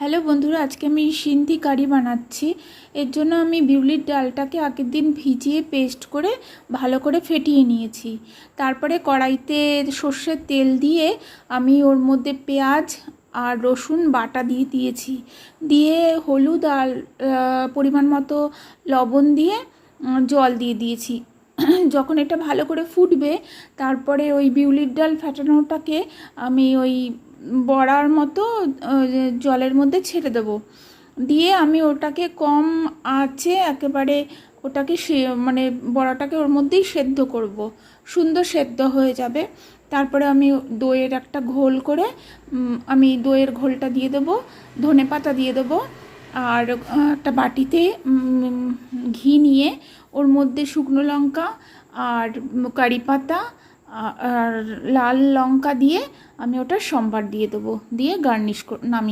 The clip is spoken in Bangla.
হ্যালো বন্ধুরা, আজকে আমি সিন্ধি কারি বানাচ্ছি। এর জন্য আমি বিউলির ডালটাকে আগের দিন ভিজিয়ে পেস্ট করে ভালো করে ফেটিয়ে নিয়েছি। তারপরে কড়াইতে সর্ষের তেল দিয়ে আমি ওর মধ্যে পেঁয়াজ আর রসুন বাটা দিয়ে দিয়েছি। দিয়ে হলুদ আর পরিমাণ মতো লবণ দিয়ে জল দিয়ে দিয়েছি। যখন এটা ভালো করে ফুটবে, তারপরে ওই বিউলির ডাল ফেটানোটাকে আমি ওই বড়ার মতো জলের মধ্যে ছেড়ে দেবো। দিয়ে আমি ওটাকে কম আঁচে একেবারে ওটাকে মানে বড়াটাকে ওর মধ্যেই সেদ্ধ করব। সুন্দর সেদ্ধ হয়ে যাবে। তারপরে আমি দইয়ের একটা ঘোল করে আমি দইয়ের ঘোলটা দিয়ে দেবো, ধনে পাতা দিয়ে দেবো, আর একটা বাটিতে ঘি নিয়ে ওর মধ্যে শুকনো লঙ্কা আর কারি পাতা আর লাল লঙ্কা দিয়ে আমি ওটা সম্বার দিয়ে দেবো দিয়ে গার্নিশ নামিয়ে